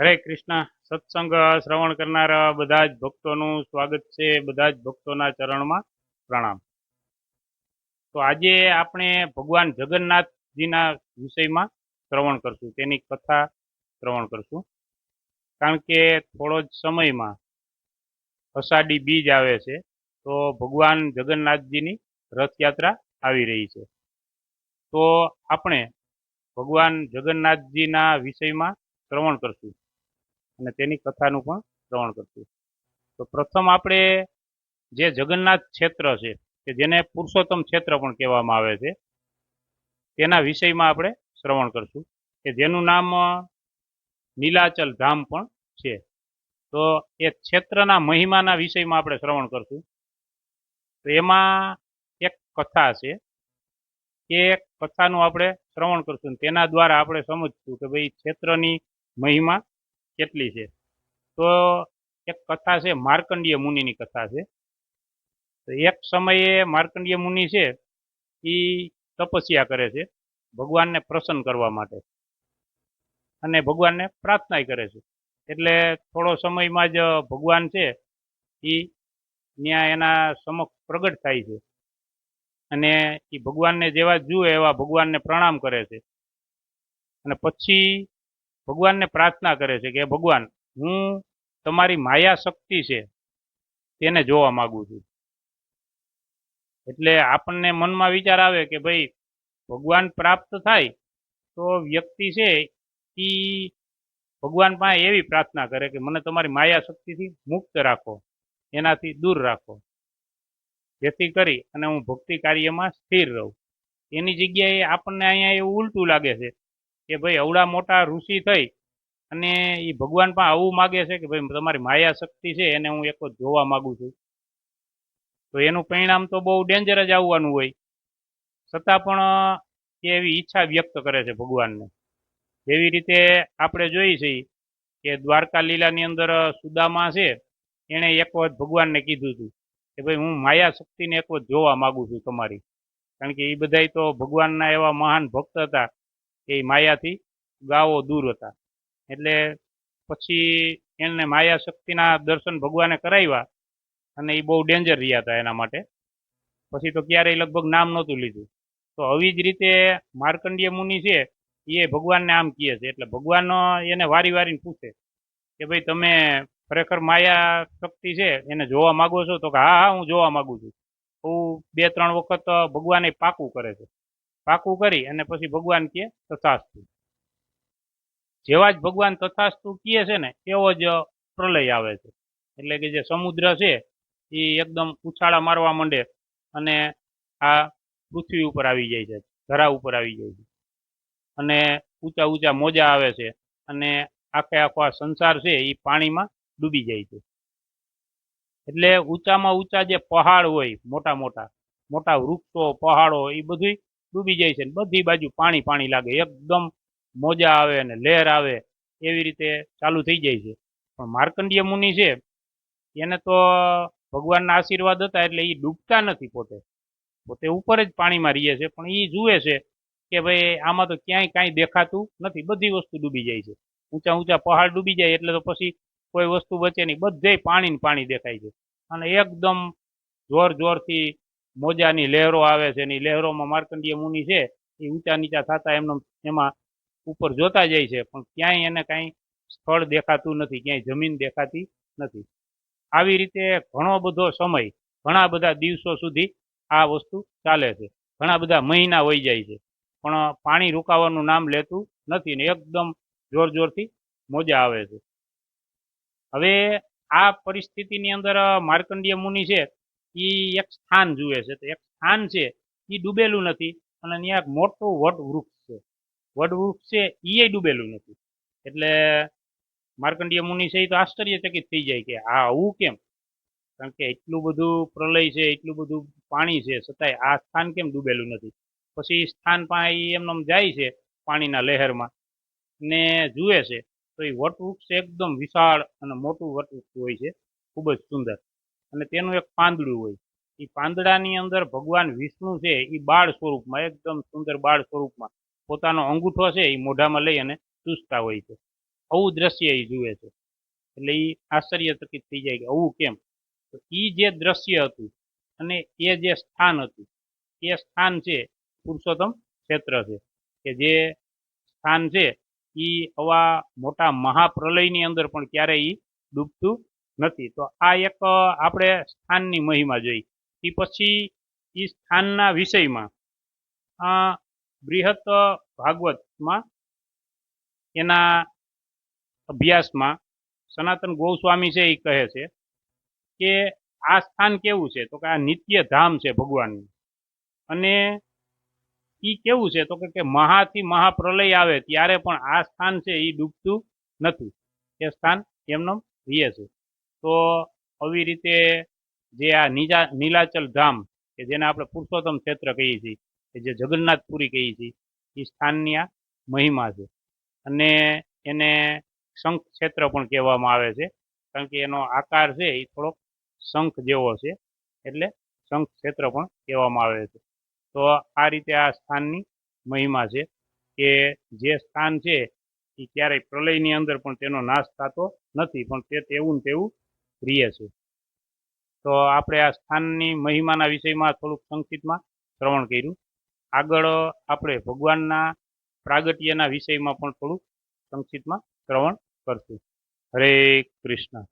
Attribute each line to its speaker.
Speaker 1: હરે કૃષ્ણ. સત્સંગ શ્રવણ કરનાર બધા જ ભક્તોનું સ્વાગત છે. બધા જ ભક્તોના ચરણમાં પ્રણામ. તો આજે આપણે ભગવાન જગન્નાથજીના વિષયમાં શ્રવણ કરશું. તેની કથા શ્રવણ કરશું. કારણ કે થોડો જ સમયમાં અષાઢી બીજ આવે છે, તો ભગવાન જગન્નાથજીની રથયાત્રા આવી રહી છે. તો આપણે ભગવાન જગન્નાથજીના વિષયમાં શ્રવણ કરશું. અને તેની કથાનું પણ શ્રવણ કરશું. તો પ્રથમ આપણે જે જગન્નાથ ક્ષેત્ર છે, કે જેને પુરુષોત્તમ ક્ષેત્ર પણ કહેવામાં આવે છે, તેના વિષયમાં આપણે શ્રવણ કરશું. કે જેનું નામ નીલાચલ ધામ પણ છે. તો એ ક્ષેત્રના મહિમાના વિષયમાં આપણે શ્રવણ કરશું. તો એમાં એક કથા છે એ કથાનું આપણે શ્રવણ કરશું. તેના દ્વારા આપણે સમજશું કે ભાઈ ક્ષેત્રની મહિમા કેટલી છે? તો એક કથા છે, માર્કંડીય મુનિની કથા છે. તો એક સમયે માર્કંડીય મુનિ છે એ તપસ્યા કરે છે, ભગવાનને પ્રસન્ન કરવા માટે. અને ભગવાનને પ્રાર્થના કરે છે. એટલે થોડો સમયમાં જ ભગવાન છે એ ત્યાં એના સમક્ષ પ્રગટ થાય છે. અને એ ભગવાનને જેવા જુએ એવા ભગવાનને પ્રણામ કરે છે. અને પછી ભગવાનને પ્રાર્થના કરે છે કે ભગવાન, હું તમારી માયા શક્તિ છે, તેને જોવા માગું છું. એટલે આપણને મનમાં વિચાર આવે કે, ભાઈ, ભગવાન પ્રાપ્ત થાય તો વ્યક્તિ છે એ ભગવાન પાસે એવી પ્રાર્થના કરે કે, મને તમારી માયા શક્તિથી મુક્ત રાખો, એનાથી દૂર રાખો. જેથી કરી અને હું ભક્તિ કાર્યમાં સ્થિર રહું. એની જગ્યાએ આપણને અહીંયા એવું ઉલટું લાગે છે કે ભાઈ અવડા મોટા ઋષિ થઈ અને એ ભગવાન પણ આવું માગે છે કે ભાઈ તમારી માયા શક્તિ છે એને હું એક જોવા માગું છું. તો એનું પરિણામ તો બહુ ડેન્જર જ આવવાનું હોય. છતાં પણ એવી ઈચ્છા વ્યક્ત કરે છે ભગવાનને. જેવી રીતે આપણે જોઈ છીએ કે દ્વારકા લીલાની અંદર સુદામા છે, એણે એક વખત ભગવાનને કીધું હતું કે ભાઈ હું માયા શક્તિને એક વખત જોવા માગું છું તમારી. કારણ કે એ બધાય તો ભગવાનના એવા મહાન ભક્ત હતા. એ માયાથી ગાવો દૂર હતા. એટલે પછી એને માયા શક્તિના દર્શન ભગવાને કરાવ્યા અને એ બહુ ડેન્જર રહ્યા હતા એના માટે. પછી તો ક્યારેય લગભગ નામ નહોતું લીધું. તો આવી જ રીતે માર્કંડીય મુનિ છે, એ ભગવાનને આમ કહે છે. એટલે ભગવાન એને વારી વારીને પૂછે કે ભાઈ, તમે ખરેખર માયા શક્તિ છે? એને જોવા માગો છો? તો કે, હા હા, હું જોવા માગું છું. હું બે ત્રણ વખત ભગવાને પાકું કરે છે. પાકું કરી અને પછી ભગવાન કહે તથાસ્તુ. જેવા જ ભગવાન તથાસ્તુ કહે છે ને, એવો જ પ્રલય આવે છે. એટલે કે જે સમુદ્ર છે, એ એકદમ ઉછાળા મારવા માંડે અને આ પૃથ્વી ઉપર આવી જાય છે, ધરા ઉપર આવી જાય છે. અને ઊંચા ઊંચા મોજા આવે છે અને આખે આખો આ સંસાર છે, એ પાણીમાં ડૂબી જાય છે. એટલે ઊંચામાં ઊંચા જે પહાડ હોય, મોટા મોટા મોટા વૃક્ષો, પહાડો, એ બધું ડૂબી જાય છે બધી બાજુ પાણી પાણી લાગે. એકદમ મોજા આવે અને લહેર આવે એવી રીતે ચાલુ થઈ જાય છે. પણ માર્કંડીય મુનિ છે, એને તો ભગવાનના આશીર્વાદ હતા એટલે એ ડૂબતા નથી પોતે. પોતે ઉપર જ પાણીમાં રહીએ છે, પણ એ જુએ છે કે ભાઈ આમાં તો ક્યાંય કાંઈ દેખાતું નથી. બધી વસ્તુ ડૂબી જાય છે. ઊંચા ઊંચા પહાડ ડૂબી જાય એટલે તો પછી કોઈ વસ્તુ બચે નહીં બધે પાણી પાણી દેખાય છે. અને એકદમ જોર જોરથી મોજાની લહેરો આવે છે એની લહેરોમાં માર્કંડીય મુનિ છે એ ઊંચા નીચા થતા એમનો, એમાં ઉપર જોતા જાય છે, પણ ક્યાંય એને કાંઈ સ્થળ દેખાતું નથી, ક્યાંય જમીન દેખાતી નથી. આવી રીતે ઘણો બધો સમય, ઘણા બધા દિવસો સુધી આ વસ્તુ ચાલે છે. ઘણા બધા મહિના વહી જાય છે. પણ પાણી રોકાવાનું નામ લેતું નથી ને એકદમ જોર જોરથી મોજા આવે છે. હવે આ પરિસ્થિતિની અંદર માર્કંડીય મુનિ છે એ એક સ્થાન જુએ છે. તો એક સ્થાન છે એ ડૂબેલું નથી અને ત્યાં એક મોટું વટવૃક્ષ છે. વટવૃક્ષ છે એ ડૂબેલું નથી. એટલે માર્કંડીય મુનિ છે એ તો આશ્ચર્યચકિત થઈ જાય કે આ આવું કેમ? કારણ કે એટલું બધું પ્રલય છે, એટલું બધું પાણી છે, છતાંય આ સ્થાન કેમ ડૂબેલું નથી? પછી સ્થાન પાસે એમને જાય છે પાણીના લહેરમાં ને જુએ છે. તો એ વટવૃક્ષ એકદમ વિશાળ અને મોટું વટવૃક્ષ હોય છે. ખૂબ જ સુંદર. અને તેનું એક પાંદડું હોય. એ પાંદડાની અંદર ભગવાન વિષ્ણુ છે એ બાળ સ્વરૂપમાં, એકદમ સુંદર બાળ સ્વરૂપમાં. પોતાનો અંગૂઠો છે એ મોઢામાં લઈ અને ચૂસતા હોય છે. આવું દ્રશ્ય એ જુએ છે. એટલે એ આશ્ચર્યચકિત થઈ જાય કે આવું કેમ? તો એ જે દ્રશ્ય હતું અને એ જે સ્થાન હતું, એ સ્થાન છે પુરુષોત્તમ ક્ષેત્ર છે. કે જે સ્થાન છે એ આવા મોટા મહાપ્રલયની અંદર પણ ક્યારેય ડૂબતું નથી. તો આ એક આપણે સ્થાનની મહિમા જોઈ. એ પછી એ સ્થાનના વિષયમાં આ બૃહત ભાગવતમાં, એના અભ્યાસમાં સનાતન ગોસ્વામી છે એ કહે છે કે આ સ્થાન કેવું છે? તો કે આ નિત્ય ધામ છે ભગવાનનું. અને એ કેવું છે? તો કે મહાથી મહાપ્રલય આવે ત્યારે પણ આ સ્થાન છે એ ડૂબતું નથી. એ સ્થાન એમનો રહે છે. તો આવી રીતે જે આ નીજા, નીલાચલ ધામ, કે જેને આપણે પુરુષોત્તમ ક્ષેત્ર કહીએ છીએ, કે જે જગન્નાથપુરી કહીએ છીએ, એ સ્થાનની આ મહિમા છે. અને એને શંખ ક્ષેત્ર પણ કહેવામાં આવે છે, કારણ કે એનો આકાર છે એ થોડોક શંખ જેવો છે, એટલે શંખ ક્ષેત્ર પણ કહેવામાં આવે છે. તો આ રીતે આ સ્થાનની મહિમા છે, કે જે સ્થાન છે એ ક્યારેય પ્રલયની અંદર પણ તેનો નાશ થતો નથી, પણ તે તેવું ને તેવું રહે છે. તો આપણે આ સ્થાનની મહિમાના વિષયમાં થોડુંક સંક્ષિપ્તમાં શ્રવણ કર્યું. આગળ આપણે ભગવાનના પ્રાગટ્યના વિષયમાં પણ થોડુંક સંક્ષિપ્તમાં શ્રવણ કરશું. હરે કૃષ્ણ.